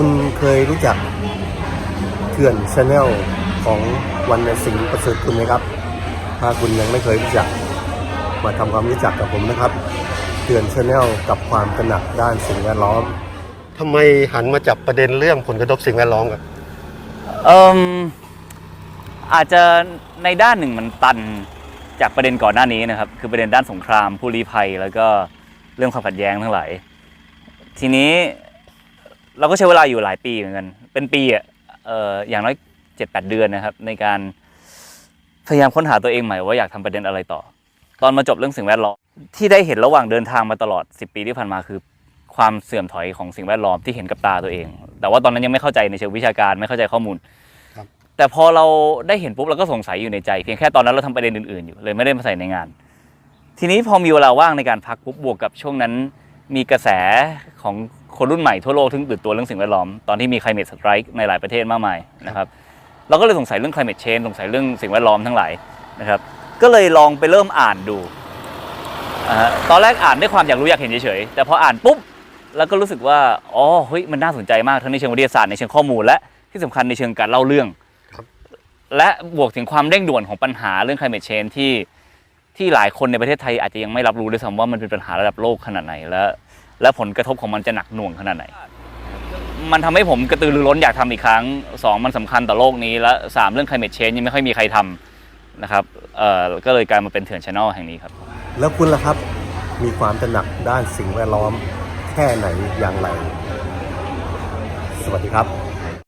คุณเคยรู้จักเถื่อนชาแนลของวันสิงห์ประเสริฐคุณไหมครับ ถ้าคุณยังไม่เคยรู้จัก มาทำความรู้จักกับผมนะครับเถื่อนชาแนลกับความตระหนักด้านสิ่งแวดล้อมทำไมหันมาจับประเด็นเรื่องผลกระทบสิ่งแวดล้อมครับเอิมอาจจะในด้านหนึ่งมันตันจากประเด็นก่อนหน้านี้นะครับ คือประเด็นด้านสงครามผู้ลี้ภัย แล้วก็เรื่องความขัดแย้งทั้งหลายทีนี้ เราก็ใช้เวลาอยู่หลายปีเหมือนกัน เป็นปีอะเอ่ออย่างน้อยเจ็ดแปดเดือนนะครับ ในการพยายามค้นหาตัวเองใหม่ว่าอยากทำประเด็นอะไรต่อ ตอนมาจบเรื่องสิ่งแวดล้อมที่ได้เห็นระหว่างเดินทางมาตลอด 10 ปีที่ผ่านมาคือ ความเสื่อมถอยของสิ่งแวดล้อมที่เห็นกับตาตัวเอง แต่ว่าตอนนั้นยังไม่เข้าใจในเชิงวิชาการไม่เข้าใจข้อมูลแต่พอเราได้เห็นปุ๊บเราก็สงสัยอยู่ในใจ เพียงแค่ตอนนั้นเราทำประเด็นอื่นๆอยู่เลยไม่ได้มาใส่ในงาน ทีนี้พอมีเวลาว่างในการพักปุ๊บบวกกับช่วงนั้น มีกระแสของ คนรุ่นใหม่ทั่วโลกที่ตื่นตัวเรื่องสิ่งแวดล้อม ตอนที่มี climate strike ในหลายประเทศมากมายนะครับเราก็เลยสงสัยเรื่อง climate change สงสัยเรื่องสิ่งแวดล้อมทั้งหลายนะครับก็เลยลองไปเริ่มอ่านดูตอนแรกอ่านด้วยความอยากรู้อยากเห็นเฉยๆแต่พออ่านปุ๊บแล้วก็รู้สึกว่าอ๋อเฮ้ยมันน่าสนใจมากทั้งในเชิงวิทยาศาสตร์ในเชิงข้อมูลและที่สำคัญในเชิงการเล่าเรื่องและบวกถึงความเร่งด่วนของปัญหาเรื่อง climate change ที่ที่หลายคนในประเทศไทยอาจจะยังไม่รับรู้ด้วยซ้ำว่ามันเป็นปัญหาระดับโลกขนาดไหนและ และผลกระทบของมันจะหนักหน่วงขนาดไหน มันทำให้ผมกระตือรือร้นอยากทำอีกครั้งสองมันสำคัญต่อโลกนี้ และสามเรื่อง climate change ยังไม่ค่อยมีใครทำนะครับเอ่อก็เลยกลายมาเป็นเถื่อนช n นลแห่งนี้ครับ แล้วคุณล่ะครับมีความตระหนักด้านสิ่งแวดล้อมแค่ไหนอย่างไร สวัสดีครับ